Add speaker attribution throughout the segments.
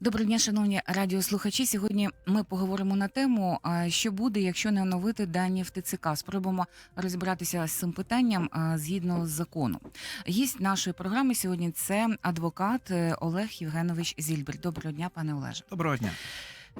Speaker 1: Доброго дня, шановні радіослухачі. Сьогодні ми поговоримо на тему, що буде, якщо не оновити дані в ТЦК. Спробуємо розібратися з цим питанням згідно з закону. Гість нашої програми сьогодні це адвокат е, Олег Євгенович Зільбер. Доброго дня, пане Олеже.
Speaker 2: Доброго дня.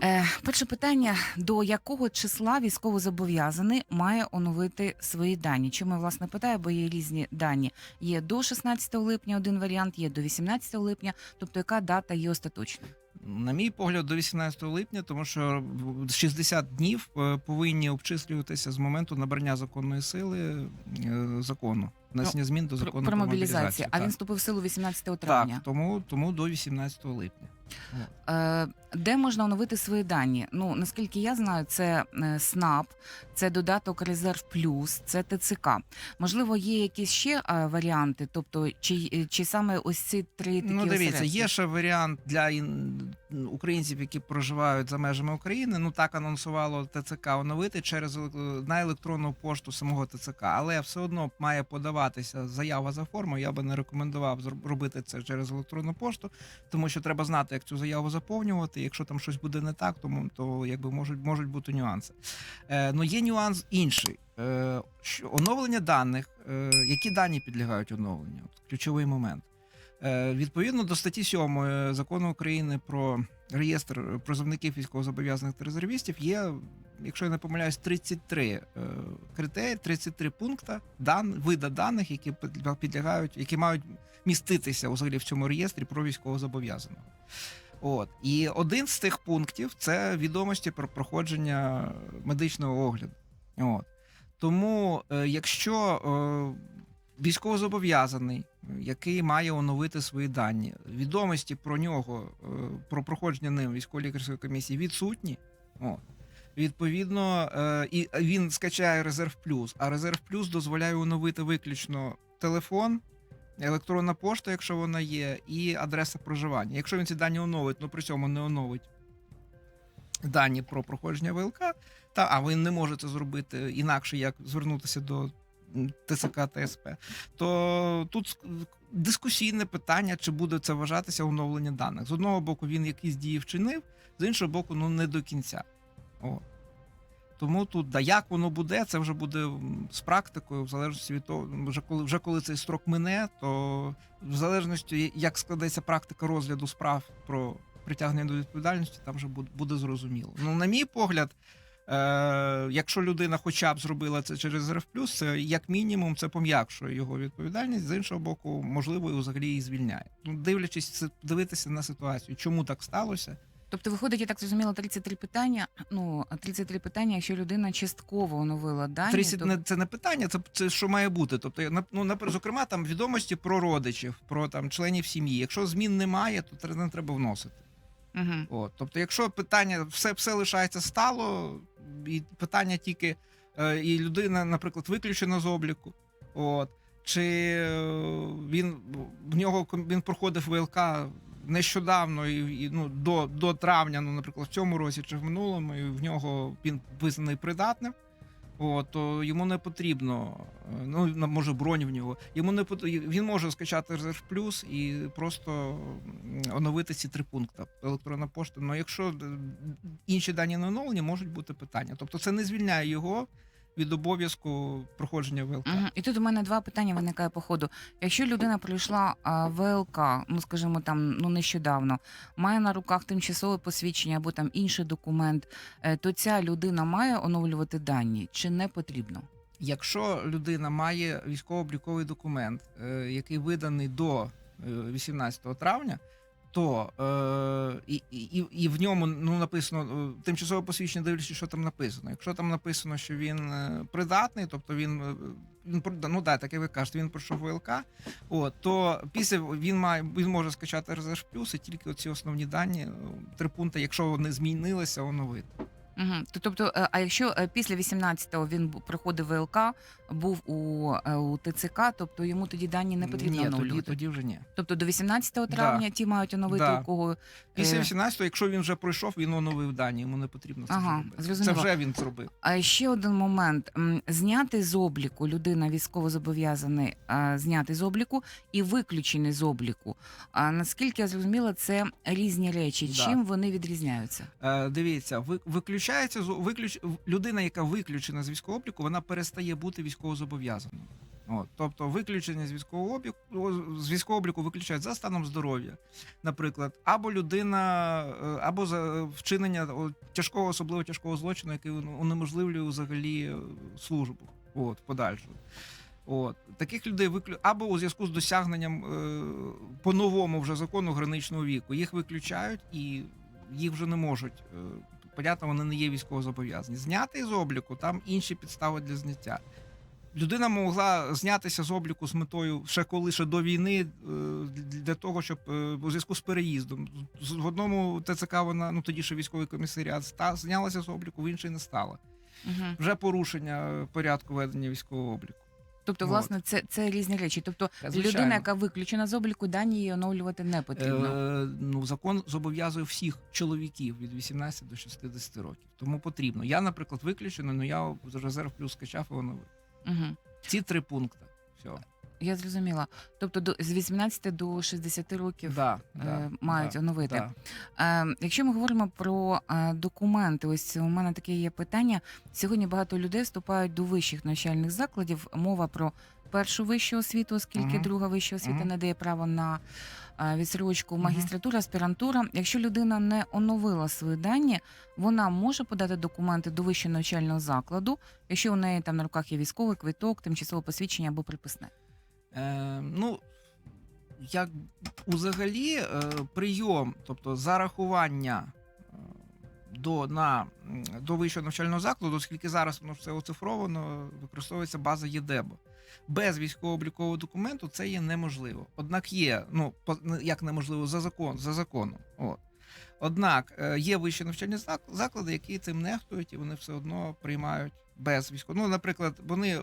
Speaker 1: Е, перше питання: до якого числа військовозобов'язаний має оновити свої дані? Чому я власне питаю, бо є різні дані. Є до 16 липня один варіант, є до 18 липня. Тобто, яка дата є остаточною?
Speaker 2: На мій погляд, до 18 липня, тому що 60 днів е, повинні обчислюватися з моменту набрання законної сили е, закону, внесення змін до закону
Speaker 1: про мобілізацію.
Speaker 2: мобілізацію.
Speaker 1: А він вступив в силу 18 травня.
Speaker 2: Так, тому, тому до 18 липня.
Speaker 1: Е, де можна оновити свої дані? Ну наскільки я знаю, це е, СНАП, це додаток Резерв Плюс, це ТЦК. Можливо, є якісь ще е, варіанти, тобто чи, чи саме ось ці три такі
Speaker 2: Ну, дивіться,
Speaker 1: осередки?
Speaker 2: є ще варіант для українців, які проживають за межами України. Ну так анонсувало ТЦК оновити через на електронну пошту самого ТЦК, але все одно має подаватися заява за формою. Я би не рекомендував зроб- робити це через електронну пошту, тому що треба знати, як цю заяву заповнювати. Якщо там щось буде не так, тому то якби можуть можуть бути нюанси. Е, ну є нюанс інший. Е, що оновлення даних, е, які дані підлягають оновленню? От ключовий момент. Е, Відповідно до статті 7 закону України про реєстр призовників військовозобов'язаних та резервістів є, якщо я не помиляюсь, 33 е, критерії, 33 пункти дан, вида даних, які підлягають, які мають міститися взагалі в цьому реєстрі про військовозобов'язаного. От і один з цих пунктів це відомості про проходження медичного огляду. От тому, е, якщо військовозобов'язаний, який має оновити свої дані, відомості про нього, е, про проходження ним військово-лікарської комісії відсутні. От. Відповідно, е, і він скачає резерв плюс, а резерв плюс дозволяє оновити виключно телефон, електронна пошта, якщо вона є, і адреса проживання. Якщо він ці дані оновить, ну при цьому не оновить дані про проходження ВЛК, та а ви не можете зробити інакше, як звернутися до ТЦК ТСП, то тут дискусійне питання, чи буде це вважатися оновлення даних. З одного боку, він якісь дії вчинив, з іншого боку, ну не до кінця. О. Тому тут, да, як воно буде, це вже буде з практикою, в залежності від того, вже коли вже коли цей строк мине, то в залежності, як складеться практика розгляду справ про притягнення до відповідальності, там вже буде, буде зрозуміло. Ну, на мій погляд, якщо людина хоча б зробила це через РФ+, це як мінімум це пом'якшує його відповідальність. З іншого боку, можливо, і взагалі її звільняє. Ну, дивлячись це- дивитися на ситуацію, чому так сталося.
Speaker 1: Тобто, виходить, я так зрозуміла, 33 питання. Ну 33 питання, якщо людина частково оновила дані,
Speaker 2: 30
Speaker 1: то...
Speaker 2: не це не питання, це, це що має бути. Тобто, на- ну, зокрема, там відомості про родичів, про там членів сім'ї. Якщо змін немає, то тре- не треба вносити.
Speaker 1: Угу.
Speaker 2: От, тобто, якщо питання все, все лишається стало, і питання тільки е, і людина, наприклад, виключена з обліку, от, чи е, він в нього він проходив ВЛК нещодавно і, і ну, до, до травня, ну, наприклад, в цьому році чи в минулому, і в нього він визнаний придатним. От, то йому не потрібно, е, ну може бронь в нього. Йому не пот- він може скачати резерв плюс і просто оновити ці три пункти. Електронна пошта. Ну якщо е, інші дані не оновлені, можуть бути питання. Тобто це не звільняє його від обов'язку проходження ВЛК.
Speaker 1: Угу. І тут у мене два питання виникає по ходу. Якщо людина пройшла а, ВЛК, ну скажімо там, ну нещодавно, має на руках тимчасове посвідчення або там інший документ, е, то ця людина має оновлювати дані чи не потрібно?
Speaker 2: Якщо людина має військово-обліковий документ, е, який виданий до е, 18 травня, то е, і, і, і в ньому ну написано е, тимчасове посвідчення, дивлячись, що там написано. Якщо там написано, що він е, придатний, тобто він. е, Він ну да, так як ви кажете, він пройшов ВЛК, от, то після він має він може скачати РЗШ і тільки оці основні дані, три пункти, якщо вони змінилися, оновити.
Speaker 1: Угу. Тобто, е, а якщо е, після 18-го він проходив ВЛК, був у, е, у ТЦК, тобто йому тоді дані не потрібно
Speaker 2: Ні, тоді,
Speaker 1: оновлювати?
Speaker 2: тоді вже ні.
Speaker 1: Тобто до 18 травня ті мають оновити,
Speaker 2: Да.
Speaker 1: у кого
Speaker 2: Після
Speaker 1: Е,
Speaker 2: 18-го, якщо він вже пройшов, він оновив дані, йому не потрібно це
Speaker 1: Ага,
Speaker 2: робити. Це вже він зробив.
Speaker 1: А ще один момент: зняти з обліку людина військовозобов'язаний, а, зняти з обліку і виключений з обліку. А наскільки я зрозуміла, це різні речі.
Speaker 2: Да.
Speaker 1: Чим вони відрізняються?
Speaker 2: Е, дивіться, ви, виключається виключ, людина, яка виключена з військового обліку, вона перестає бути військовозобов'язаною. От, тобто виключення з військового обліку з військового обліку виключають за станом здоров'я, наприклад, або людина, е, або за вчинення тяжкого, особливо тяжкого злочину, який унеможливлює взагалі е, службу. От, подальшу. От таких людей виклю... або у зв'язку з досягненням е, по новому вже закону граничного віку. Їх виключають і їх вже не можуть. Е, понятно, вони не є військовозобов'язані. Зняти з обліку там інші підстави для зняття. Людина могла знятися з обліку з метою ще коли ще до війни е, для того, щоб е, у зв'язку з переїздом. В одному ТЦК вона ну тоді ще військовий комісаріат ста знялася з обліку, в інший не стала.
Speaker 1: Угу.
Speaker 2: Вже порушення порядку ведення військового обліку.
Speaker 1: Тобто, власне, це, це різні речі. Тобто,
Speaker 2: Звичайно.
Speaker 1: людина, яка виключена з обліку, дані її оновлювати не потрібно.
Speaker 2: Е, ну, закон зобов'язує всіх чоловіків від 18 до 60 років. Тому потрібно. Я, наприклад, виключений, але я резерв плюс скачав і оновив.
Speaker 1: Угу.
Speaker 2: Ці три пункти. Все.
Speaker 1: Я зрозуміла. Тобто, до, з 18 до 60 років
Speaker 2: Да,
Speaker 1: е, мають
Speaker 2: да,
Speaker 1: оновити.
Speaker 2: да.
Speaker 1: Е, якщо ми говоримо про е, документи, ось у мене таке є питання. Сьогодні багато людей вступають до вищих навчальних закладів. Мова про першу вищу освіту, оскільки
Speaker 2: Мгм.
Speaker 1: друга вища освіта
Speaker 2: Мгм.
Speaker 1: не дає право на відсрочку
Speaker 2: в
Speaker 1: магістратуру, аспірантура. Якщо людина не оновила свої дані, вона може подати документи до вищого навчального закладу, якщо у неї там на руках є військовий квиток, тимчасове посвідчення або приписне.
Speaker 2: Е, ну, як взагалі е, прийом, тобто зарахування е, до, на, до вищого навчального закладу, оскільки зараз воно все оцифровано, використовується база ЄДЕБО. Без військово-облікового документу це є неможливо. Однак є, ну як неможливо за закон, за законом. От. Однак е, є вищі навчальні зак- заклади, які цим нехтують, і вони все одно приймають без військового. Ну, наприклад, вони е,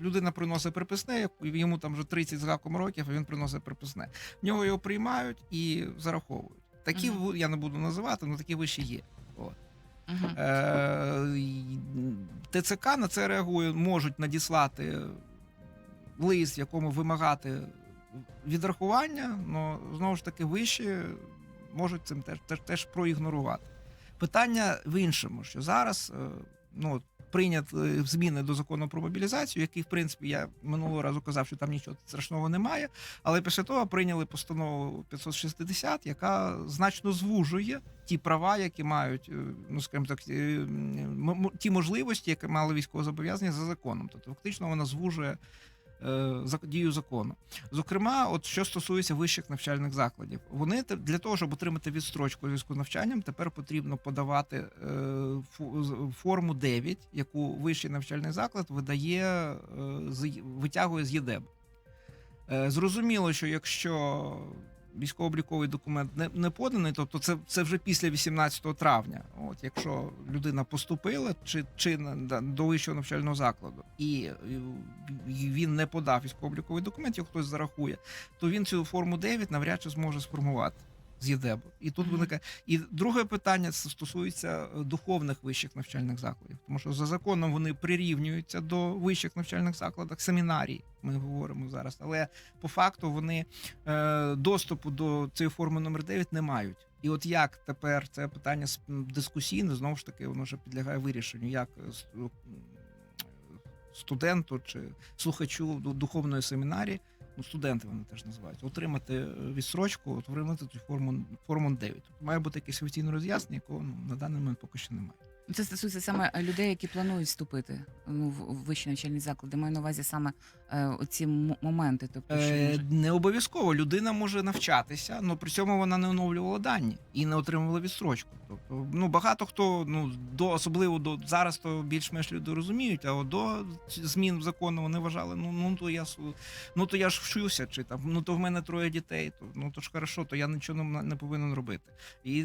Speaker 2: людина приносить приписне, йому там вже 30 з гаком років, а він приносить приписне. В нього його приймають і зараховують. Такі
Speaker 1: Мгм.
Speaker 2: ву- я не буду називати, але такі вищі є. От.
Speaker 1: Угу.
Speaker 2: Е, ТЦК на це реагує, можуть надіслати лист, в якому вимагати відрахування, але знову ж таки вищі можуть цим теж, теж, теж проігнорувати. Питання в іншому, що зараз е, ну, от зміни до закону про мобілізацію, який, в принципі, я минулого разу казав, що там нічого страшного немає. Але після того прийняли постанову 560, яка значно звужує ті права, які мають, е, ну скажімо так, е, ті можливості, які мали військовозобов'язані за законом. Тобто, фактично, вона звужує. Е, Дію закону, зокрема, от що стосується вищих навчальних закладів, вони для того, щоб отримати відстрочку зв'язку з навчанням, тепер потрібно подавати е, форму 9, яку вищий навчальний заклад видає е, витягує з ЄДЕБ. Зрозуміло, що якщо військово-обліковий документ не, не поданий, тобто це, це вже після 18 травня. От якщо людина поступила чи, чи до вищого навчального закладу, і, він не подав військово-обліковий документ, його хтось зарахує, то він цю форму 9 навряд чи зможе сформувати. З ЄДЕБу. І тут виникає. І друге питання стосується е, духовних вищих навчальних закладів, тому що за законом вони прирівнюються до вищих навчальних закладів, семінарій. Ми говоримо зараз, але по факту вони е, доступу до цієї форми номер 9 не мають. І от як тепер це питання дискусійне, знову ж таки, воно вже підлягає вирішенню, як е, студенту чи слухачу ду- духовної семінарії, ну студенти вони теж називають, отримати відсрочку, отримати цю форму форму 9. Тобто має бути якесь офіційне роз'яснення, якого ну, на даний момент поки що немає.
Speaker 1: Це стосується саме людей, які планують вступити ну, в вищі навчальні заклади. Маю на увазі саме е, оці моменти. Тобто, що
Speaker 2: Е, не обов'язково людина може навчатися, але при цьому вона не оновлювала дані і не отримувала відстрочку. Тобто, ну багато хто ну до особливо до зараз то більш-менш люди розуміють, а от до змін в закону вони вважали, ну ну то я ну то я ж вчуся, чи там ну то в мене троє дітей, то ну то ж хорошо, то я нічого не, не повинен робити. І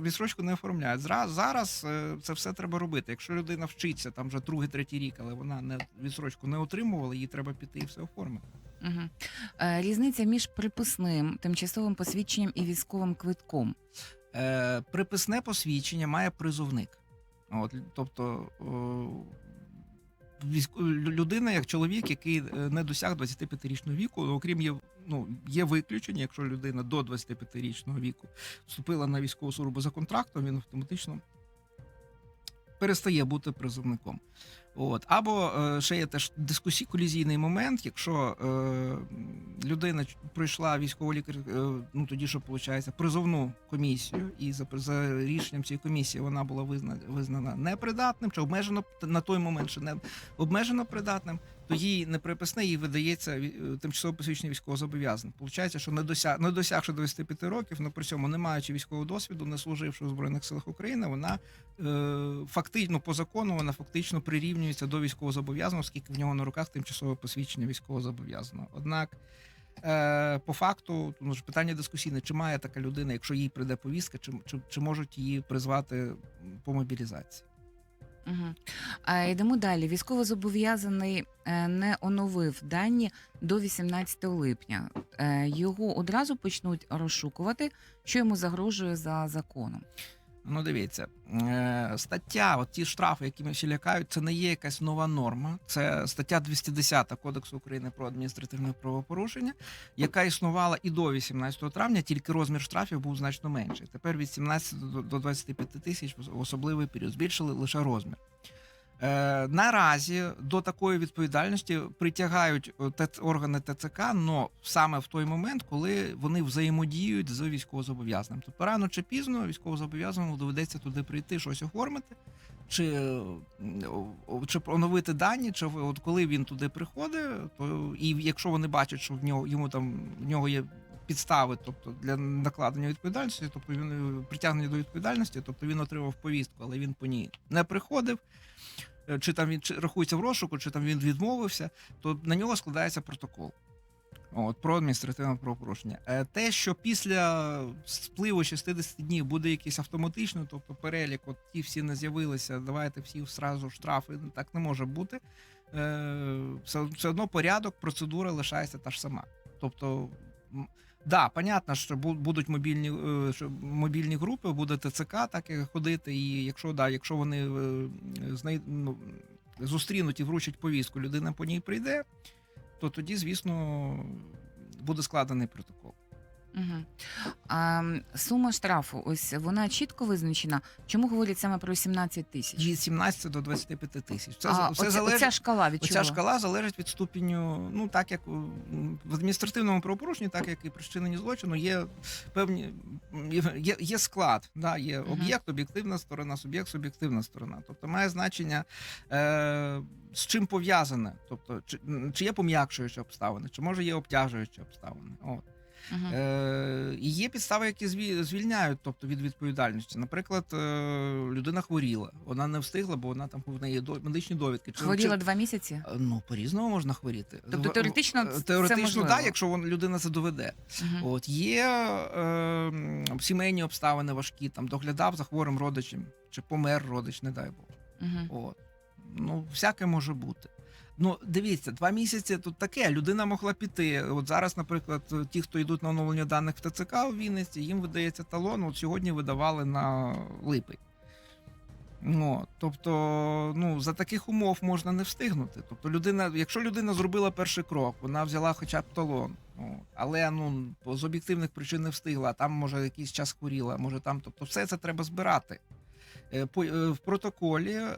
Speaker 2: відстрочку не оформляють. Зра- зараз е, це все треба робити. Якщо людина вчиться там вже другий, третій рік, але вона не відсрочку не отримувала, їй треба піти і все оформити.
Speaker 1: Угу. Різниця між приписним, тимчасовим посвідченням і військовим квитком.
Speaker 2: Е, приписне посвідчення має призовник. От, тобто о, людина, як чоловік, який е, не досяг 25-річного віку, окрім є, ну, є виключення, якщо людина до 25-річного віку вступила на військову службу за контрактом, він автоматично перестає бути призовником. От. Або е, ще є теж дискусій колізійний момент, якщо е, людина пройшла військово лікар, е, ну тоді що виходить, призовну комісію, і за, за рішенням цієї комісії вона була визнана, визнана непридатним, чи обмежено на той момент ще не обмежено придатним, то їй не приписне, їй видається е, тимчасово посвідчення військовозобов'язаних. Получається, що не досяг, не досягши 25 років, але при цьому не маючи військового досвіду, не служивши у збройних силах України, вона е, фактично по закону вона фактично прирівнюється до військовозобов'язаного, оскільки в нього на руках тимчасове посвідчення військовозобов'язаного. Однак. Е, по факту, ну ж питання дискусійне, чи має така людина, якщо їй прийде повістка, чи, чи, чи можуть її призвати по мобілізації?
Speaker 1: Угу. А, йдемо далі. Військовозобов'язаний е, не оновив дані до 18 липня. Е, його одразу почнуть розшукувати, що йому загрожує за законом.
Speaker 2: Ну, дивіться, е, стаття, от ті штрафи, які ми всі лякають, це не є якась нова норма. Це стаття 210 Кодексу України про адміністративне правопорушення, яка існувала і до 18 травня, тільки розмір штрафів був значно менший. Тепер від 17 до- до 25 тисяч в особливий період збільшили лише розмір. Е, наразі до такої відповідальності притягають е, органи ТЦК, но саме в той момент, коли вони взаємодіють з військовозобов'язаним. Тобто рано чи пізно військовозобов'язаному доведеться туди прийти, щось оформити, чи, е, чи оновити дані, чи от коли він туди приходить, то і якщо вони бачать, що в нього йому там в нього є. Підстави, тобто для накладення відповідальності, тобто він е, притягнення до відповідальності, тобто він отримав повістку, але він по ній не приходив, е, чи там він рахується в розшуку, чи там він відмовився, то на нього складається протокол. От, про адміністративне правопорушення. Е, Те, що після спливу 60 днів буде якийсь автоматично, тобто перелік, от ті всі не з'явилися, давайте всі зразу штрафи, так не може бути. Все, одно порядок, процедура лишається та ж сама. Тобто, да, понятно, що бу- будуть мобільні, е, мобільні групи, буде ТЦК так і ходити, і якщо да, якщо вони е, знай, ну, зустрінуть і вручать повістку, людина по ній прийде, то тоді, звісно, буде складений протокол.
Speaker 1: Угу. А, м, сума штрафу, ось вона чітко визначена. Чому говорять саме про 17 тисяч?
Speaker 2: Від 17 до 25 тисяч. Це,
Speaker 1: а,
Speaker 2: все
Speaker 1: оця,
Speaker 2: залежить.
Speaker 1: оця шкала від
Speaker 2: Оця
Speaker 1: чого?
Speaker 2: шкала залежить від ступеню, ну так як м, в адміністративному правопорушенні, так як і при вчиненні злочину, є певні м, є, є, є склад, да, є
Speaker 1: Мгм.
Speaker 2: об'єкт, об'єктивна сторона, суб'єкт, суб'єктивна сторона. Тобто має значення е, з чим пов'язане, тобто чи, м, чи є пом'якшуючі обставини, чи може є обтяжуючі обставини. От.
Speaker 1: Мгм.
Speaker 2: Е, і є підстави, які зві- звільняють, тобто від відповідальності. Наприклад, е, людина хворіла, вона не встигла, бо вона там в неї до- медичні довідки. Чи-
Speaker 1: Хворіла
Speaker 2: чи-
Speaker 1: два місяці?
Speaker 2: Е, Ну, по-різному можна хворіти.
Speaker 1: Тобто теоретично
Speaker 2: е, теоретично, так, якщо вон, людина це доведе.
Speaker 1: Мгм.
Speaker 2: От є е, м, сімейні обставини важкі, там доглядав за хворим родичем, чи помер родич, не дай Бог.
Speaker 1: Мгм.
Speaker 2: От. Ну, всяке може бути. Ну, дивіться, два місяці тут таке. Людина могла піти. От зараз, наприклад, ті, хто йдуть на оновлення даних в ТЦК у Вінниці, їм видається талон. От сьогодні видавали на липень. Ну, тобто, ну, за таких умов можна не встигнути. Тобто, людина, якщо людина зробила перший крок, вона взяла хоча б талон, ну, але ну, з об'єктивних причин не встигла, там, може, якийсь час хворіла, може там. Тобто, все це треба збирати. Е, е, В протоколі е,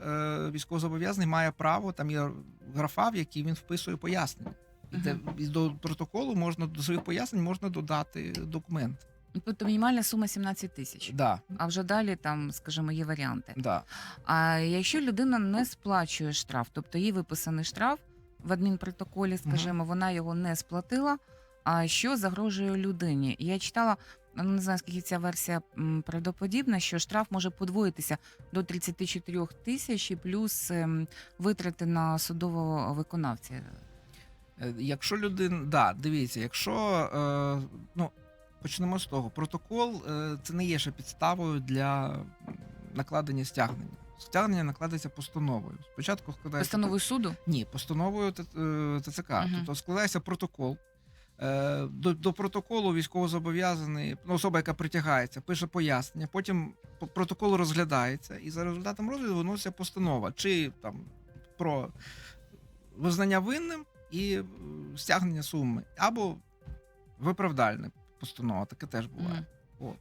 Speaker 2: військовозобов'язаний має право, там є графа, в якій він вписує пояснення. І, де, до протоколу можна до своїх пояснень можна додати документ.
Speaker 1: Тобто мінімальна сума 17 тисяч.
Speaker 2: Да,
Speaker 1: А вже далі там, скажімо, є варіанти.
Speaker 2: да.
Speaker 1: А якщо людина не сплачує штраф, тобто їй виписаний штраф в адмінпротоколі, скажімо, вона його не сплатила. А що загрожує людині? Я читала, ну не знаю, скільки ця версія м, правдоподібна, що штраф може подвоїтися до 34 тисяч і плюс ем, витрати на судового виконавця.
Speaker 2: Е, Якщо людина, да, дивіться, якщо е, ну почнемо з того, протокол е, це не є ще підставою для накладення стягнення стягнення накладається постановою. Спочатку складається
Speaker 1: Постановою суду?
Speaker 2: ні, постановою Т- е, ТЦК.
Speaker 1: Мгм.
Speaker 2: Тобто складається протокол. Е, До, до протоколу військовозобов'язаний, ну, особа, яка притягається, пише пояснення. Потім протокол розглядається, і за результатом розгляду виноситься постанова, чи там про визнання винним і е, стягнення суми, або виправдальна постанова, таке теж буває.
Speaker 1: Мгм.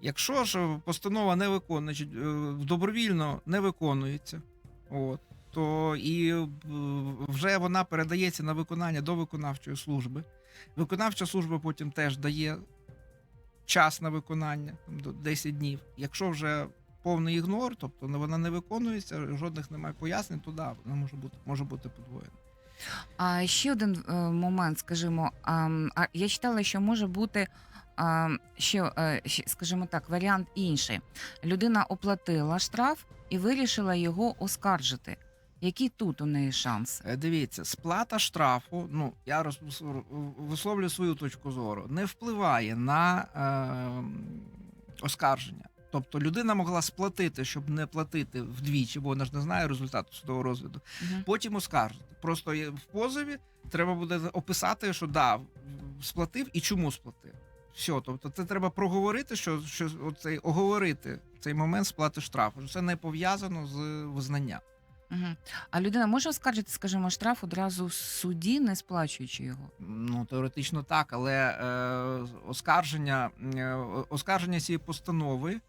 Speaker 2: Якщо ж постанова не виконує, е, добровільно не виконується, от, то і е, вже вона передається на виконання до виконавчої служби. Виконавча служба потім теж дає час на виконання там, до 10 днів. Якщо вже повний ігнор, тобто вона не виконується, жодних немає пояснень, то да, вона може бути може бути подвоєна.
Speaker 1: А ще один е, момент, скажімо, а, я читала, що може бути е, ще, скажімо так, варіант інший. Людина оплатила штраф і вирішила його оскаржити. Які тут у неї шанси?
Speaker 2: Е, Дивіться, сплата штрафу, ну я роз, висловлюю свою точку зору, не впливає на е, оскарження. Тобто людина могла сплатити, щоб не платити вдвічі, бо вона ж не знає результату судового розгляду.
Speaker 1: Мгм.
Speaker 2: Потім оскаржити. Просто в позові треба буде описати, що да, сплатив і чому сплатив. Все, тобто це треба проговорити, що, що оцей оговорити цей момент сплати штрафу. Це не пов'язано з визнанням.
Speaker 1: Мгм. А людина може оскаржити, скажімо, штраф одразу в суді, не сплачуючи його?
Speaker 2: Ну, теоретично так, але е, оскарження, е, оскарження цієї постанови,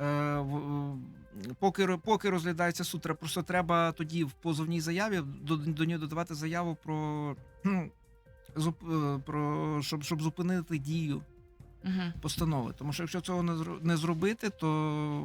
Speaker 2: е, в- поки, ро- поки розглядається суд, треба- просто треба тоді в позовній заяві до, до нього додавати заяву про, кхм, зуп- е, про щоб, щоб зупинити дію
Speaker 1: Угу.
Speaker 2: постанови. Тому що якщо цього не, зро- не зробити, то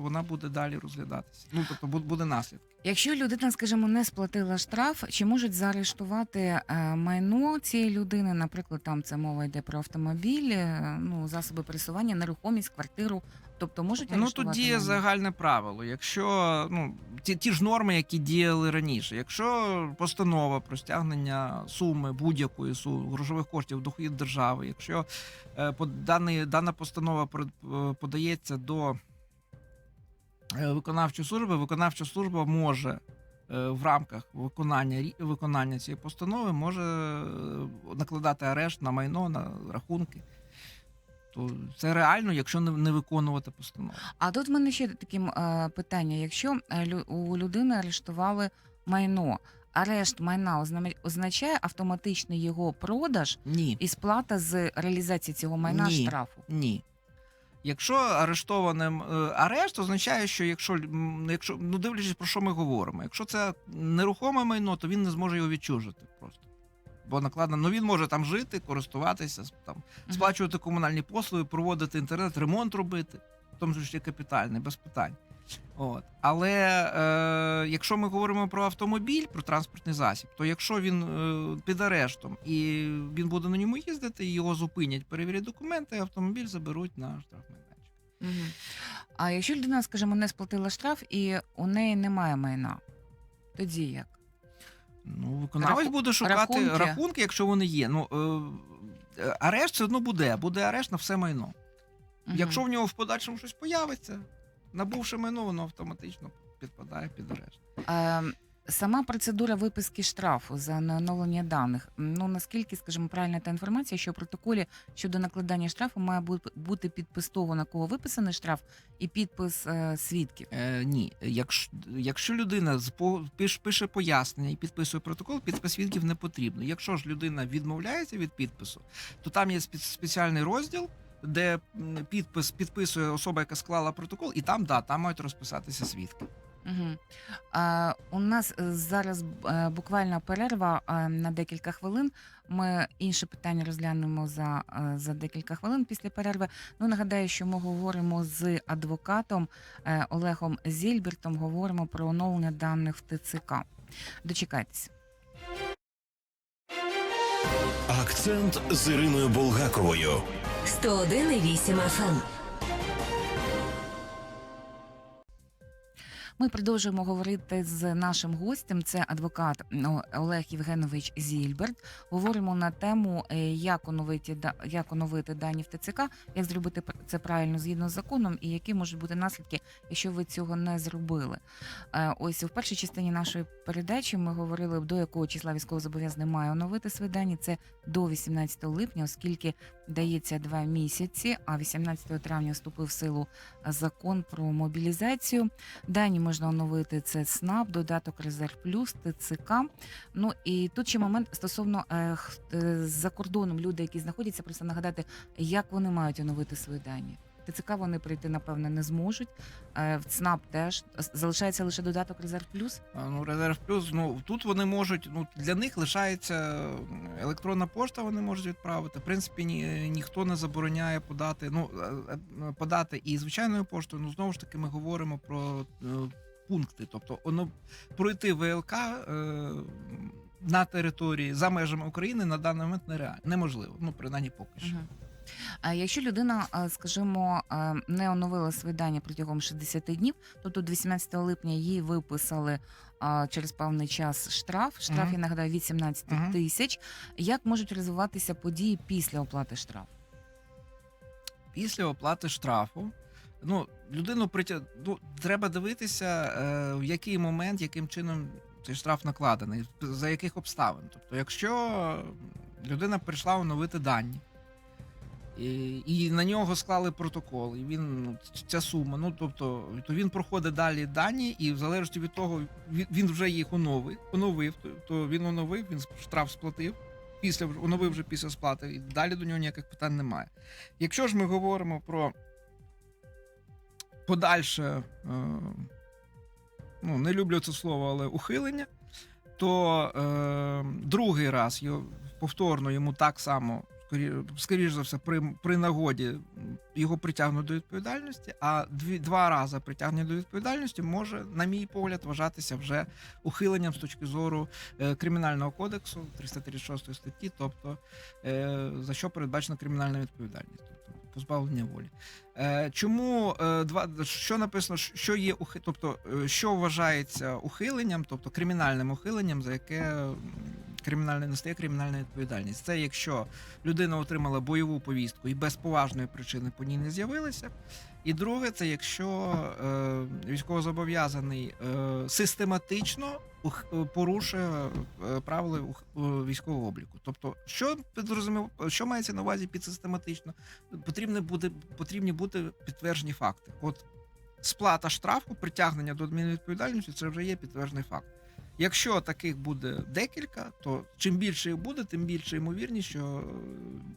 Speaker 2: вона буде далі розглядатися. Ну, тобто бу- буде наслідки.
Speaker 1: Якщо людина, скажімо, не сплатила штраф, чи можуть заарештувати е, майно цієї людини? Наприклад, там це мова йде про автомобіль, е, ну засоби пересування, нерухомість, квартиру. Тобто можуть
Speaker 2: Ну тут діє
Speaker 1: майно?
Speaker 2: загальне правило. Якщо ну ті, ті ж норми, які діяли раніше, якщо постанова про стягнення суми будь-якої суми грошових коштів в дохід держави, якщо е, по даний, дана постанова е, подається до е, виконавчої служби, виконавча служба може. е, В рамках виконання виконання цієї постанови може накладати арешт на майно, на рахунки. То це реально, якщо не, виконувати постанову.
Speaker 1: А тут в мене ще таке питання: якщо е, у людини арештували майно, арешт майна означає автоматичний його продаж
Speaker 2: Ні.
Speaker 1: і сплата з реалізації цього майна
Speaker 2: Ні.
Speaker 1: штрафу.
Speaker 2: Ні. Якщо арештованим е, арешт означає, що якщо, якщо ну дивлячись про що ми говоримо, якщо це нерухоме майно, то він не зможе його відчужити просто. Бо накладено, ну він може там жити, користуватися, там, сплачувати комунальні послуги, проводити інтернет, ремонт робити, в тому числі капітальний, без питань. От. Але е, якщо ми говоримо про автомобіль, про транспортний засіб, то якщо він е, під арештом і він буде на ньому їздити, його зупинять, перевірять документи, автомобіль заберуть на штрафмайданчик.
Speaker 1: Мгм. А якщо людина, скажімо, не сплатила штраф і у неї немає майна, тоді як?
Speaker 2: Ну, виконавець
Speaker 1: Раху-
Speaker 2: буде шукати
Speaker 1: рахунки?
Speaker 2: рахунки. якщо вони є. Ну, е, е, арешт все одно буде, буде арешт на все майно.
Speaker 1: Угу.
Speaker 2: Якщо в нього в подальшому щось появиться, набувши майно, воно автоматично підпадає під арешт.
Speaker 1: Е, Сама процедура виписки штрафу за неоновлення даних. Ну наскільки, скажімо, правильна та інформація, що в протоколі щодо накладання штрафу має бути підпис того, на кого виписаний штраф, і підпис е, свідків.
Speaker 2: Е, ні, якщо, якщо людина пише пояснення і підписує протокол, підпис свідків не потрібно. Якщо ж людина відмовляється від підпису, то там є спе- спеціальний розділ, де підпис підписує особа, яка склала протокол, і там да, там мають розписатися свідки.
Speaker 1: Угу. А, у нас е, зараз е, буквально перерва е, на декілька хвилин. Ми інше питання розглянемо за, е, за декілька хвилин після перерви. Ну нагадаю, що ми говоримо з адвокатом е, Олегом Зільбертом. Говоримо про оновлення даних в ТЦК. Дочекайтесь.
Speaker 3: Акцент з Іриною Булгаковою.
Speaker 4: 101,8 FM.
Speaker 1: Ми продовжуємо говорити з нашим гостем. Це адвокат ну, Олег Євгенович Зільберт. Говоримо на тему, е, як оновити як оновити дані в ТЦК, як зробити це правильно згідно з законом, і які можуть бути наслідки, якщо ви цього не зробили. Е, Ось в першій частині нашої передачі ми говорили до якого числа військовозобов'язаний має оновити свої дані. Це до 18 липня, оскільки дається два місяці. А 18 травня вступив в силу закон про мобілізацію. Дані можна оновити це СНАП, додаток Резерв Плюс, ТЦК. Ну і тут ще момент стосовно е, е, за кордоном люди, які знаходяться, просто нагадати, як вони мають оновити свої дані. В ТЦК вони прийти, напевне, не зможуть. Е, В ЦНАП теж залишається лише додаток Резерв Плюс.
Speaker 2: А, Ну, резерв плюс. Ну тут вони можуть. Ну для них лишається електронна пошта. Вони можуть відправити. В принципі, ні, ніхто не забороняє подати. Ну е, е, подати і звичайною поштою. Ну знову ж таки, ми говоримо про е, пункти. Тобто, воно пройти ВЛК е, на території за межами України на даний момент нереально неможливо. Ну принаймні поки що.
Speaker 1: Мгм. А якщо людина, скажімо, не оновила свої дані протягом 60 днів, тобто до 18 липня їй виписали через певний час штраф. Штраф,
Speaker 2: Мгм.
Speaker 1: я нагадаю, від 17
Speaker 2: Мгм.
Speaker 1: тисяч. Як можуть розвиватися події після оплати штрафу?
Speaker 2: після оплати штрафу. Ну, людину притя... ну, треба дивитися, е, в який момент, яким чином цей штраф накладений, за яких обставин. Тобто, якщо людина прийшла оновити дані, і, і на нього склали протокол, і він ну, ця сума, ну тобто, то він проходить далі дані, і в залежності від того, він, вже їх оновив, оновив, то, він оновив, він штраф сплатив. Після оновив вже після сплати, і далі до нього ніяких питань немає. Якщо ж ми говоримо про подальше, е, ну не люблю це слово, але ухилення, то е, другий раз його, повторно йому так само, скоріш за все, при, при нагоді його притягнуть до відповідальності, а дві, два рази притягнення до відповідальності може, на мій погляд, вважатися вже ухиленням з точки зору е, кримінального кодексу 336 статті, тобто е, за що передбачена кримінальна відповідальність, тобто позбавлення волі. Е, чому два що написано, що є ухи, тобто що вважається ухиленням, тобто кримінальним ухиленням, за яке кримінальне настає кримінальна відповідальність? Це якщо людина отримала бойову повістку і без поважної причини по ній не з'явилася. І друге, це якщо е, військовозобов'язаний е, систематично е, порушує е, правила е, військового обліку. Тобто, що підрозумів, що мається на увазі під систематично? Потрібно буде потрібні бути підтверджені факти. От сплата штрафу, притягнення до адмінвідповідальності це вже є підтверджений факт. Якщо таких буде декілька, то чим більше їх буде, тим більше ймовірність, що е,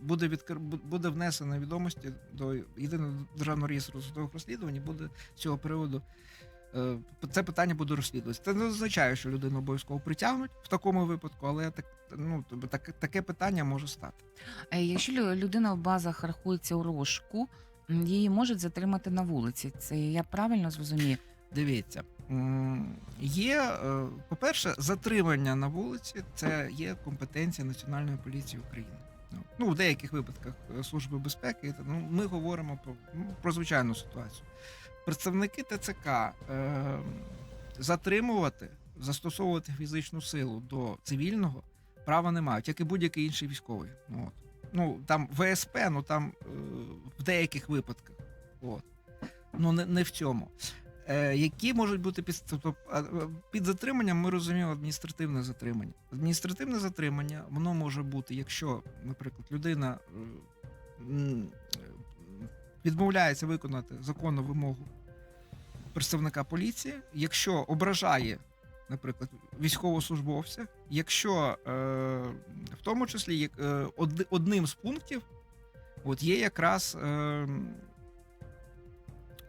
Speaker 2: буде відкр... буде внесено відомості до єдиного державного реєстру судових розслідувань. і Буде з цього приводу е, це питання буде розслідуватися. Це не означає, що людину обов'язково притягнуть в такому випадку, але так ну тобто так, таке питання може стати.
Speaker 1: Е, Якщо лю- людина в базах рахується у розшуку, її можуть затримати на вулиці. Це я правильно зрозумію?
Speaker 2: Дивіться, є, е, по-перше, затримання на вулиці це є компетенція Національної поліції України. Ну, Ну, в деяких випадках е, Служби безпеки, ну, ми говоримо про, ну, про звичайну ситуацію. Представники ТЦК е, затримувати, застосовувати фізичну силу до цивільного права не мають, як і будь-який інший військовий. Ну, от. ну там ВСП, ну там е, в деяких випадках. От. Ну, не, не в цьому. Е, які можуть бути під, тобто, е, під затриманням, ми розуміємо адміністративне затримання. Адміністративне затримання воно може бути, якщо, наприклад, людина е, відмовляється виконати законну вимогу представника поліції, якщо ображає, наприклад, військовослужбовця, якщо в тому числі одним з пунктів от є якраз.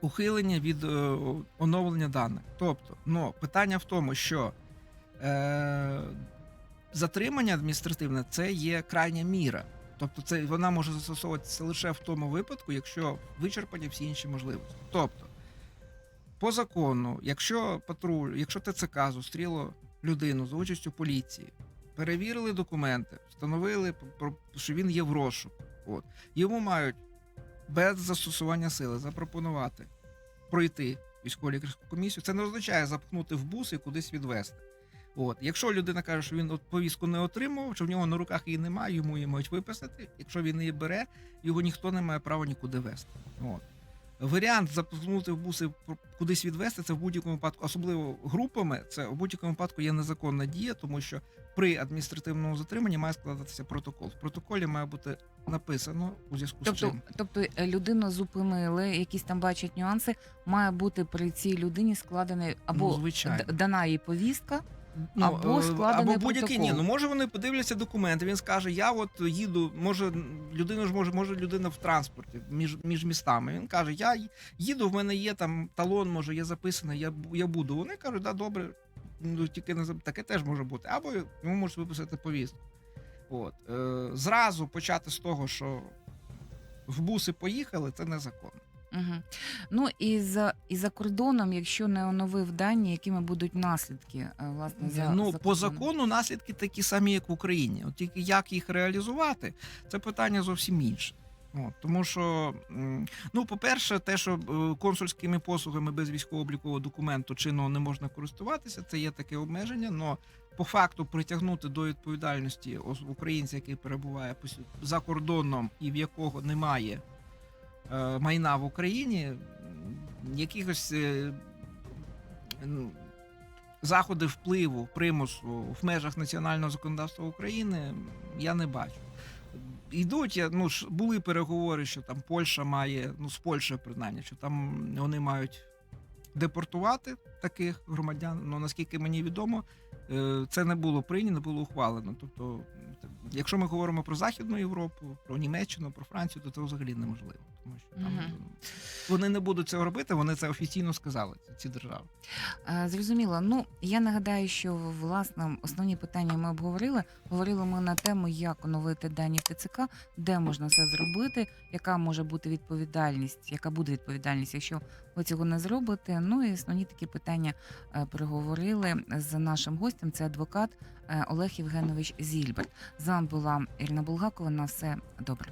Speaker 2: Ухилення від е, оновлення даних. Тобто, ну, питання в тому, що е, затримання адміністративне це є крайня міра. Тобто, це вона може застосовуватися лише в тому випадку, якщо вичерпані всі інші можливості. Тобто, по закону, якщо патруль, якщо ТЦК зустріло людину за участю поліції, перевірили документи, встановили, що він є в розшуку, от, йому мають без застосування сили запропонувати пройти військово лікарську комісію. Це не означає запхнути в бус і кудись відвести. От, якщо людина каже, що він повістку не отримував, що в нього на руках її немає, йому її мають виписати. Якщо він її бере, його ніхто не має права нікуди вести. От. Варіант запхнути в буси кудись відвести, це в будь-якому випадку, особливо групами, це в будь-якому випадку є незаконна дія, тому що при адміністративному затриманні має складатися протокол. В протоколі має бути написано у зв'язку з
Speaker 1: Тобто,
Speaker 2: чим.
Speaker 1: тобто е, людину зупинили, якісь там бачать нюанси. Має бути при цій людині складений або
Speaker 2: Ну,
Speaker 1: дана їй повістка.
Speaker 2: Ну,
Speaker 1: Або
Speaker 2: е,
Speaker 1: складений
Speaker 2: або будь-який ні. Ну може вони подивляться документи. Він скаже: Я от їду, може людина ж може, може людина в транспорті між, між містами. Він каже: Я їду, в мене є там талон, може, є записаний, я, я буду. Вони кажуть, да, добре, ну тільки не таке теж може бути. Або йому можуть виписати повістку. От е, зразу почати з того, що в буси поїхали, це незаконно.
Speaker 1: Угу. Ну і за і за кордоном, якщо не оновив дані, якими будуть наслідки е, власне за
Speaker 2: ну
Speaker 1: за
Speaker 2: по закону наслідки такі самі, як в Україні. От тільки як їх реалізувати, це питання зовсім інше. От, тому що, ну, по-перше, те, що е, консульськими послугами без військово-облікового документу чинного не можна користуватися, це є таке обмеження. Но по факту притягнути до відповідальності ос- українця, який перебуває за кордоном і в якого немає майна в Україні, якихось е, ну, заходи впливу, примусу в межах національного законодавства України я не бачу. Йдуть, ну ж були переговори, що там Польща має, ну з Польщею принаймні, що там вони мають депортувати таких громадян. Ну наскільки мені відомо, е, це не було прийнято, було ухвалено. Тобто, якщо ми говоримо про Західну Європу, про Німеччину, про Францію, то це взагалі неможливо. Тому що там
Speaker 1: Мгм.
Speaker 2: вони не будуть цього робити, вони це офіційно сказали, ці держави.
Speaker 1: Зрозуміло. Ну я нагадаю, що власне основні питання ми обговорили. Говорили ми на тему, як оновити дані ТЦК, де можна це зробити, яка може бути відповідальність, яка буде відповідальність, якщо ви цього не зробите. Ну і основні такі питання е, переговорили з нашим гостем. Це адвокат е, Олег Євгенович Зільберт. З вами була Ірина Булгакова. На все добре.